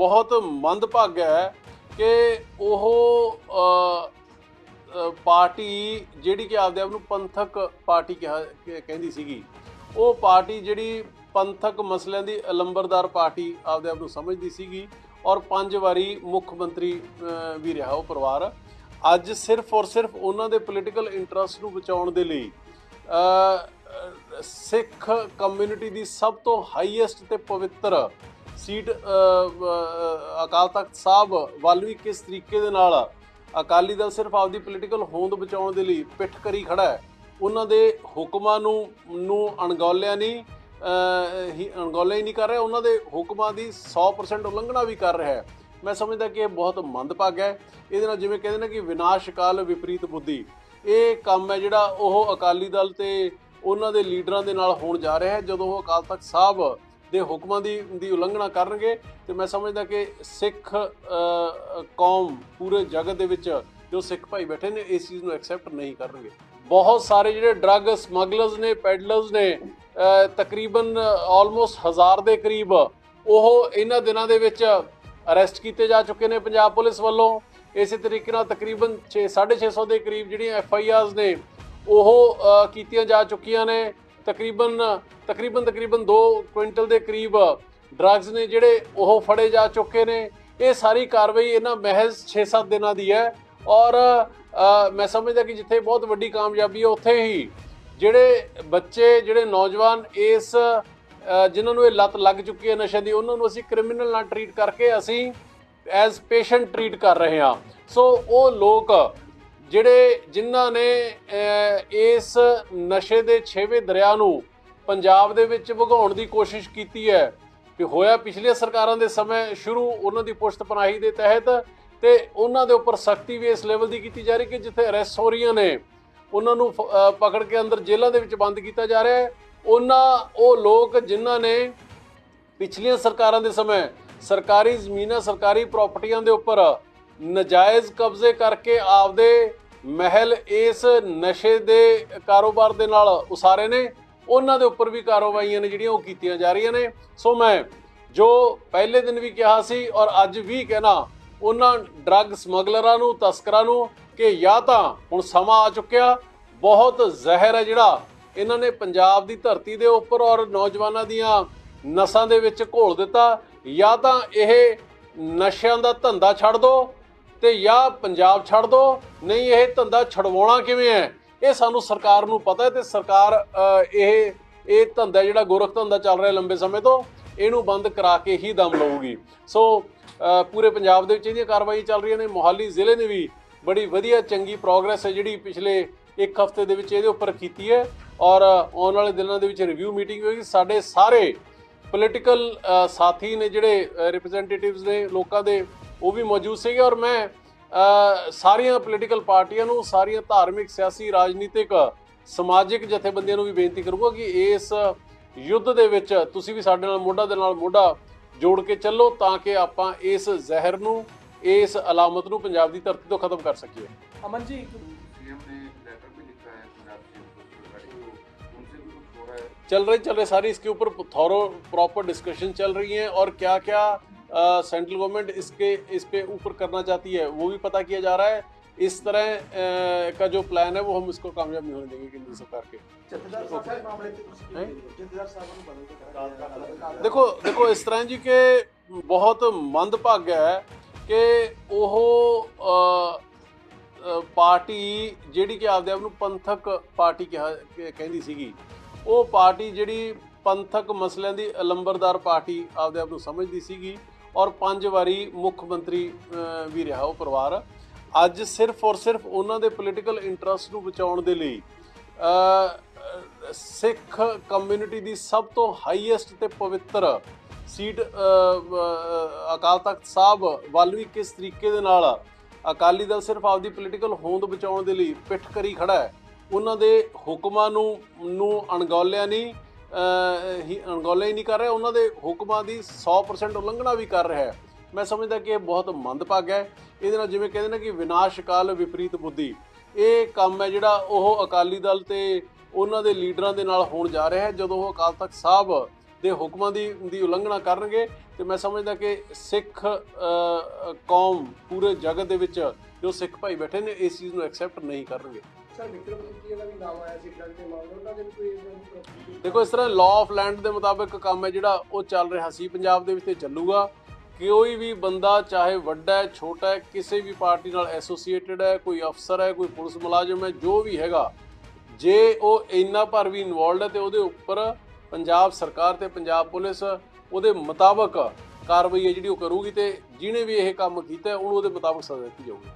ਬਹੁਤ ਮੰਦਭਾਗਾ ਹੈ ਕਿ ਉਹ ਪਾਰਟੀ ਜਿਹੜੀ ਕਿ ਆਪਦੇ ਆਪ ਨੂੰ ਪੰਥਕ ਪਾਰਟੀ ਕਿਹਾ ਕਹਿੰਦੀ ਸੀਗੀ, ਉਹ ਪਾਰਟੀ ਜਿਹੜੀ ਪੰਥਕ ਮਸਲਿਆਂ ਦੀ ਅਲੰਬਰਦਾਰ ਪਾਰਟੀ ਆਪਦੇ ਆਪ ਨੂੰ ਸਮਝਦੀ ਸੀਗੀ ਔਰ ਪੰਜ ਵਾਰੀ ਮੁੱਖ ਮੰਤਰੀ ਵੀ ਰਿਹਾ ਉਹ ਪਰਿਵਾਰ। ਅੱਜ ਸਿਰਫ ਔਰ ਸਿਰਫ ਉਹਨਾਂ ਦੇ ਪੋਲੀਟੀਕਲ ਇੰਟਰਸਟ ਨੂੰ ਬਚਾਉਣ ਦੇ ਲਈ ਸਿੱਖ ਕਮਿਊਨਿਟੀ ਦੀ ਸਭ ਤੋਂ ਹਾਈਐਸਟ ਤੇ ਪਵਿੱਤਰ ਸੀਟ ਅਕਾਲ ਤਖਤ ਸਾਹਿਬ ਵੱਲ ਵੀ ਕਿਸ ਤਰੀਕੇ ਦੇ ਨਾਲ ਅਕਾਲੀ ਦਲ ਸਿਰਫ ਆਪਦੀ ਪੋਲੀਟੀਕਲ ਹੋਂਦ ਬਚਾਉਣ ਦੇ ਲਈ ਪਿੱਠ ਕਰੀ ਖੜਾ ਹੈ, ਉਹਨਾਂ ਦੇ ਹੁਕਮਾਂ ਨੂੰ ਨੂੰ ਅਣਗੌਲਿਆ ਨਹੀਂ ਹੀ ਅਣਗੌਲਿਆ ਹੀ ਨਹੀਂ ਕਰ ਰਿਹਾ, ਉਹਨਾਂ ਦੇ ਹੁਕਮਾਂ ਦੀ 100% ਉਲੰਘਣਾ ਵੀ ਕਰ ਰਿਹਾ ਹੈ। ਮੈਂ ਸਮਝਦਾ ਕਿ ਇਹ ਬਹੁਤ ਮੰਦਭਾਗਾ ਹੈ। ਇਹਦੇ ਨਾਲ ਜਿਵੇਂ ਕਹਿੰਦੇ ਨੇ ਕਿ ਵਿਨਾਸ਼ ਕਾਲ ਵਿਪਰੀਤ ਬੁੱਧੀ। ਇਹ ਕੰਮ ਹੈ ਜਿਹੜਾ ਉਹ ਅਕਾਲੀ ਦਲ ਤੇ ਉਹਨਾਂ ਦੇ ਲੀਡਰਾਂ ਦੇ ਨਾਲ ਹੋਣ ਜਾ ਰਿਹਾ ਹੈ। ਜਦੋਂ ਉਹ ਅਕਾਲ ਤਖਤ ਸਾਹਿਬ ਦੇ ਹੁਕਮਾਂ ਦੀ ਦੀ ਉਲੰਘਣਾ ਕਰਨਗੇ ਤੇ ਮੈਂ ਸਮਝਦਾ ਕਿ ਸਿੱਖ ਕੌਮ ਪੂਰੇ ਜਗਤ ਦੇ ਵਿੱਚ ਜੋ ਸਿੱਖ ਭਾਈ ਬੈਠੇ ਨੇ, ਇਸ ਚੀਜ਼ ਨੂੰ ਐਕਸੈਪਟ ਨਹੀਂ ਕਰਨਗੇ। ਬਹੁਤ ਸਾਰੇ ਜਿਹੜੇ ਡਰੱਗ ਸਮਗਲਰਸ ਨੇ ਪੈਡਲਰਸ ਨੇ ਤਕਰੀਬਨ ਆਲਮੋਸਟ ਹਜ਼ਾਰ ਦੇ ਕਰੀਬ, ਉਹ ਇਹਨਾਂ ਦਿਨਾਂ ਦੇ ਵਿੱਚ ਅਰੈਸਟ ਕੀਤੇ ਜਾ ਚੁੱਕੇ ਨੇ ਪੰਜਾਬ ਪੁਲਿਸ ਵੱਲੋਂ। ਇਸੇ ਤਰੀਕੇ ਨਾਲ ਤਕਰੀਬਨ 6 650 ਦੇ ਕਰੀਬ ਜਿਹੜੀਆਂ ਐਫ ਆਈ ਆਰਸ ਨੇ, ਉਹ ਕੀਤੀਆਂ ਜਾ ਚੁੱਕੀਆਂ ਨੇ। ਤਕਰੀਬਨ ਤਕਰੀਬਨ ਤਕਰੀਬਨ 2 ਕੁਇੰਟਲ ਦੇ ਕਰੀਬ ਡਰੱਗਸ ਨੇ ਜਿਹੜੇ ਉਹ ਫੜੇ ਜਾ ਚੁੱਕੇ ਨੇ। ਇਹ ਸਾਰੀ ਕਾਰਵਾਈ ਇਹਨਾਂ ਮਹਿਜ਼ 6-7 ਦਿਨਾਂ ਦੀ ਹੈ। ਔਰ ਮੈਂ ਸਮਝਦਾ ਕਿ ਜਿੱਥੇ ਬਹੁਤ ਵੱਡੀ ਕਾਮਯਾਬੀ ਹੈ, ਉੱਥੇ ਹੀ ਜਿਹੜੇ ਬੱਚੇ, ਜਿਹੜੇ ਨੌਜਵਾਨ ਇਸ ਜਿਨ੍ਹਾਂ ਨੂੰ ਇਹ ਲੱਤ ਲੱਗ ਚੁੱਕੀ ਹੈ ਨਸ਼ੇ ਦੀ, ਉਹਨਾਂ ਨੂੰ ਅਸੀਂ ਕ੍ਰਿਮੀਨਲ ਨਾਲ ਟਰੀਟ ਕਰਕੇ ਅਸੀਂ ਐਜ਼ ਪੇਸ਼ੈਂਟ ਟਰੀਟ ਕਰ ਰਹੇ ਹਾਂ। ਸੋ ਉਹ ਲੋਕ ਜਿਹੜੇ ਜਿਨ੍ਹਾਂ ਨੇ ਇਸ ਨਸ਼ੇ ਦੇ ਛੇਵੇਂ ਦਰਿਆ ਨੂੰ ਪੰਜਾਬ ਦੇ ਵਿੱਚ ਵਗਾਉਣ ਦੀ ਕੋਸ਼ਿਸ਼ ਕੀਤੀ ਹੈ ਕਿ ਹੋਇਆ ਪਿਛਲੀਆਂ ਸਰਕਾਰਾਂ ਦੇ ਸਮੇਂ ਸ਼ੁਰੂ ਉਹਨਾਂ ਦੀ ਪੁਸ਼ਤ ਪਨਾਹੀ ਦੇ ਤਹਿਤ ਤੇ ਉਹਨਾਂ ਦੇ ਉੱਪਰ ਸਖਤੀ ਵੀ ਇਸ ਲੈਵਲ ਦੀ ਕੀਤੀ ਜਾ ਰਹੀ ਕਿ ਜਿੱਥੇ ਅਰੈਸਟ ਹੋ ਰਹੀਆਂ ਨੇ, ਉਹਨਾਂ ਨੂੰ ਫ- ਪਕੜ ਕੇ ਅੰਦਰ ਜੇਲ੍ਹਾਂ ਦੇ ਵਿੱਚ ਬੰਦ ਕੀਤਾ ਜਾ ਰਿਹਾ ਹੈ। ਉਹਨਾਂ, ਉਹ ਲੋਕ ਜਿਨ੍ਹਾਂ ਨੇ ਪਿਛਲੀਆਂ ਸਰਕਾਰਾਂ ਦੇ ਸਮੇਂ ਸਰਕਾਰੀ ਜ਼ਮੀਨਾਂ, ਸਰਕਾਰੀ ਪ੍ਰਾਪਰਟੀਆਂ ਦੇ ਉੱਪਰ ਨਜਾਇਜ਼ ਕਬਜ਼ੇ ਕਰਕੇ ਆਪਦੇ ਮਹਿਲ ਇਸ ਨਸ਼ੇ ਦੇ ਕਾਰੋਬਾਰ ਦੇ ਨਾਲ ਉਸਾਰੇ ਨੇ। ਉਹਨਾਂ ਦੇ ਉੱਪਰ ਵੀ ਕਾਰਵਾਈਆਂ ਨੇ ਜਿਹੜੀਆਂ ਉਹ ਕੀਤੀਆਂ ਜਾ ਰਹੀਆਂ ਨੇ। ਸੋ ਮੈਂ ਜੋ ਪਹਿਲੇ ਦਿਨ ਵੀ ਕਿਹਾ ਸੀ ਔਰ ਅੱਜ ਵੀ ਕਹਿਣਾ, ਉਹਨਾਂ ਡਰੱਗ ਸਮਗਲਰਾਂ ਨੂੰ, ਤਸਕਰਾਂ ਨੂੰ ਕਿ ਜਾਂ ਤਾਂ ਹੁਣ ਸਮਾਂ ਆ ਚੁੱਕਿਆ, ਬਹੁਤ ਜ਼ਹਿਰ ਹੈ ਜਿਹੜਾ ਇਹਨਾਂ ਨੇ ਪੰਜਾਬ ਦੀ ਧਰਤੀ ਦੇ ਉੱਪਰ ਔਰ ਨੌਜਵਾਨਾਂ ਦੀਆਂ ਨਸਾਂ ਦੇ ਵਿੱਚ ਘੋਲ ਦਿੱਤਾ। ਜਾਂ ਤਾਂ ਇਹ ਨਸ਼ਿਆਂ ਦਾ ਧੰਦਾ ਛੱਡ ਦੋ ਤੇ ਜਾਂ ਪੰਜਾਬ ਛੱਡ ਦੋ, ਨਹੀਂ ਇਹ ਧੰਦਾ ਛਡਵਾਉਣਾ ਕਿਵੇਂ ਹੈ? ਇਹ ਸਾਨੂੰ ਸਰਕਾਰ ਨੂੰ ਪਤਾ ਹੈ ਤੇ ਸਰਕਾਰ ਇਹ ਇਹ ਧੰਦਾ ਜਿਹੜਾ ਗੋਰਖ ਧੰਦਾ ਚੱਲ ਰਿਹਾ ਲੰਬੇ ਸਮੇਂ ਤੋਂ, ਇਹਨੂੰ ਬੰਦ ਕਰਾ ਕੇ ਹੀ ਦਮ ਲਊਗੀ। ਸੋ ਪੂਰੇ ਪੰਜਾਬ ਦੇ ਵਿੱਚ ਇਹਦੀਆਂ ਕਾਰਵਾਈ ਚੱਲ ਰਹੀਆਂ ਨੇ। ਮੋਹਾਲੀ ਜ਼ਿਲ੍ਹੇ ਨੇ ਵੀ ਬੜੀ ਵਧੀਆ, ਚੰਗੀ ਪ੍ਰੋਗਰੈਸ ਹੈ ਜਿਹੜੀ ਪਿਛਲੇ ਇੱਕ ਹਫ਼ਤੇ ਦੇ ਵਿੱਚ ਇਹਦੇ ਉੱਪਰ ਕੀਤੀ ਹੈ ਔਰ ਆਉਣ ਵਾਲੇ ਦਿਨਾਂ ਦੇ ਵਿੱਚ ਰਿਵਿਊ ਮੀਟਿੰਗ ਹੋਏਗੀ। ਸਾਡੇ ਸਾਰੇ ਪੋਲੀਟੀਕਲ ਸਾਥੀ ਨੇ ਜਿਹੜੇ ਰਿਪਰੈਜ਼ੈਂਟੇਟਿਵਸ ਨੇ ਲੋਕਾਂ ਦੇ ਉਹ ਵੀ ਮੌਜੂਦ ਸੀਗੇ ਔਰ ਮੈਂ ਅ, ਸਾਰੀਆਂ ਪੋਲੀਟੀਕਲ ਪਾਰਟੀਆਂ ਨੂੰ ਸਾਰੀਆਂ ਧਾਰਮਿਕ ਸਿਆਸੀ ਰਾਜਨੀਤਿਕ ਸਮਾਜਿਕ ਜਥੇਬੰਦੀਆਂ ਨੂੰ ਵੀ ਬੇਨਤੀ ਕਰੂੰਗਾ ਕਿ ਇਸ ਯੁੱਧ ਦੇ ਵਿੱਚ ਤੁਸੀਂ ਵੀ ਸਾਡੇ ਨਾਲ ਮੋਢਾ ਦੇ ਨਾਲ ਮੋਢਾ ਜੋੜ ਕੇ ਚੱਲੋ ਤਾਂ ਕਿ ਆਪਾਂ ਇਸ ਜ਼ਹਿਰ ਨੂੰ ਇਸ ਅਲਾਮਤ ਨੂੰ ਪੰਜਾਬ ਦੀ ਧਰਤੀ ਤੋਂ ਖਤਮ ਕਰ ਸਕੀਏ अमन जी सीएम ने लेटर भी लिखा है पंजाब सीएम को रिगार्डिंग उनसे भी कुछ हो रहा है चल रही चल रही सारी इसके ऊपर थॉरो प्रॉपर डिस्कशन चल रही है और क्या क्या सेंट्रल गवर्नमेंट इसके इस पे ऊपर करना चाहती है वो भी पता किया जा रहा है इस तरह अ, का जो प्लान है वो हम इसको कामयाब नहीं होने देंगे केंद्र सरकार के ਜਥੇਦਾਰ ਸਾਹਿਬ ਦੇ ਮਾਮਲੇ ਤੇ ਤੁਸੀਂ ਹੈਂ? ਜਥੇਦਾਰ ਸਾਹਿਬ ਨੂੰ ਬਦਲ ਕੇ ਕਰਾਂਗੇ ਦੇਖੋ ਦੇਖੋ ਇਸ ਤਰ੍ਹਾਂ ਜੀ ਕਿ ਬਹੁਤ ਮੰਦਭਾਗਾ ਹੈ ਕਿ ਉਹ ਅ, ਅ, ਪਾਰਟੀ ਜਿਹੜੀ ਕਿ ਆਪਦੇ ਆਪ ਨੂੰ ਪੰਥਕ ਪਾਰਟੀ ਕਿਹਾ ਕਿ- ਕਹਿੰਦੀ ਸੀਗੀ ਉਹ ਪਾਰਟੀ ਜਿਹੜੀ ਪੰਥਕ ਮਸਲਿਆਂ ਦੀ ਅਲੰਬਰਦਾਰ ਪਾਰਟੀ ਆਪਦੇ ਆਪ ਨੂੰ ਸਮਝਦੀ ਸੀਗੀ ਔਰ ਪੰਜ ਵਾਰੀ ਮੁੱਖ ਮੰਤਰੀ ਵੀ ਰਿਹਾ ਉਹ ਪਰਿਵਾਰ। ਅੱਜ ਸਿਰਫ ਔਰ ਸਿਰਫ ਉਹਨਾਂ ਦੇ ਪੋਲੀਟੀਕਲ ਇੰਟਰਸਟ ਨੂੰ ਬਚਾਉਣ ਦੇ ਲਈ ਸਿੱਖ ਕਮਿਊਨਿਟੀ ਦੀ ਸਭ ਤੋਂ ਹਾਈਐਸਟ ਤੇ ਪਵਿੱਤਰ ਸੀਟ ਅਕਾਲ ਤਖਤ ਸਾਹਿਬ ਵੱਲ ਵੀ ਕਿਸ ਤਰੀਕੇ ਦੇ ਨਾਲ ਅਕਾਲੀ ਦਲ ਸਿਰਫ ਆਪਦੀ ਪੋਲੀਟੀਕਲ ਹੋਂਦ ਬਚਾਉਣ ਦੇ ਲਈ ਪਿੱਠ ਕਰੀ ਖੜਾ ਹੈ, ਉਹਨਾਂ ਦੇ ਹੁਕਮਾਂ ਨੂੰ ਨੂੰ ਅਣਗੌਲਿਆ ਨਹੀਂ ਅ, ਹੀ ਅਣਗੌਲਿਆ ਹੀ ਨਹੀਂ ਕਰ ਰਿਹਾ। ਉਹਨਾਂ ਦੇ ਹੁਕਮਾਂ ਦੀ 100% ਉਲੰਘਣਾ ਵੀ ਕਰ ਰਿਹਾ ਹੈ। ਮੈਂ ਸਮਝਦਾ ਕਿ ਇਹ ਬਹੁਤ ਮੰਦਭਾਗਾ ਹੈ। ਇਹਦੇ ਨਾਲ ਜਿਵੇਂ ਕਹਿੰਦੇ ਨੇ ਕਿ ਵਿਨਾਸ਼ ਕਾਲ ਵਿਪਰੀਤ ਬੁੱਧੀ। ਇਹ ਕੰਮ ਹੈ ਜਿਹੜਾ ਉਹ ਅਕਾਲੀ ਦਲ ਤੇ ਉਹਨਾਂ ਦੇ ਲੀਡਰਾਂ ਦੇ ਨਾਲ ਹੋਣ ਜਾ ਰਿਹਾ ਹੈ। ਜਦੋਂ ਉਹ ਅਕਾਲ ਤਖਤ ਸਾਹਿਬ ਦੇ ਹੁਕਮਾਂ ਦੀ ਦੀ ਉਲੰਘਣਾ ਕਰਨਗੇ ਤੇ ਮੈਂ ਸਮਝਦਾ ਕਿ ਸਿੱਖ ਕੌਮ ਪੂਰੇ ਜਗਤ ਦੇ ਵਿੱਚ ਜੋ ਸਿੱਖ ਭਾਈ ਬੈਠੇ ਨੇ ਇਸ ਚੀਜ਼ ਨੂੰ ਐਕਸੈਪਟ ਨਹੀਂ ਕਰਨਗੇ। ਸਰ ਵਿਕਰਮ ਸਿੰਘ ਦਾ ਵੀ ਨਾਮ ਆਇਆ ਸੀ ਡਰਗ ਦੇ ਮਾਮਲੇ ਉਹਨਾਂ ਦੇ ਵੀ ਕੋਈ ਇਦਾਂ ਦੀ ਦੇਖੋ, ਇਸ ਤਰ੍ਹਾਂ ਲਾਅ ਆਫ ਲੈਂਡ ਦੇ ਮੁਤਾਬਕ ਕੰਮ ਹੈ ਜਿਹੜਾ, ਉਹ ਚੱਲ ਰਿਹਾ ਸੀ, ਪੰਜਾਬ ਦੇ ਵਿੱਚ ਤੇ ਚੱਲੂਗਾ। ਕੋਈ ਵੀ ਬੰਦਾ, ਚਾਹੇ ਵੱਡਾ ਹੈ, ਛੋਟਾ ਹੈ, ਕਿਸੇ ਵੀ ਪਾਰਟੀ ਨਾਲ ਐਸੋਸੀਏਟਡ ਹੈ, ਕੋਈ ਅਫਸਰ ਹੈ, ਕੋਈ ਪੁਲਿਸ ਮੁਲਾਜ਼ਮ ਹੈ, ਜੋ ਵੀ ਹੈਗਾ, ਜੇ ਉਹ ਇੰਨਾ ਭਰ ਵੀ ਇਨਵੋਲਡ ਹੈ ਤੇ ਉਹਦੇ ਉੱਪਰ ਪੰਜਾਬ ਸਰਕਾਰ ਤੇ ਪੰਜਾਬ ਪੁਲਿਸ ਉਹਦੇ ਮੁਤਾਬਕ ਕਾਰਵਾਈ ਹੈ ਜਿਹੜੀ ਉਹ ਕਰੂਗੀ ਤੇ ਜਿਹਨੇ ਵੀ ਇਹ ਕੰਮ ਕੀਤਾ ਉਹਨੂੰ ਉਹਦੇ ਮੁਤਾਬਕ ਸਜ਼ਾ ਦਿੱਤੀ ਜਾਊਗੀ।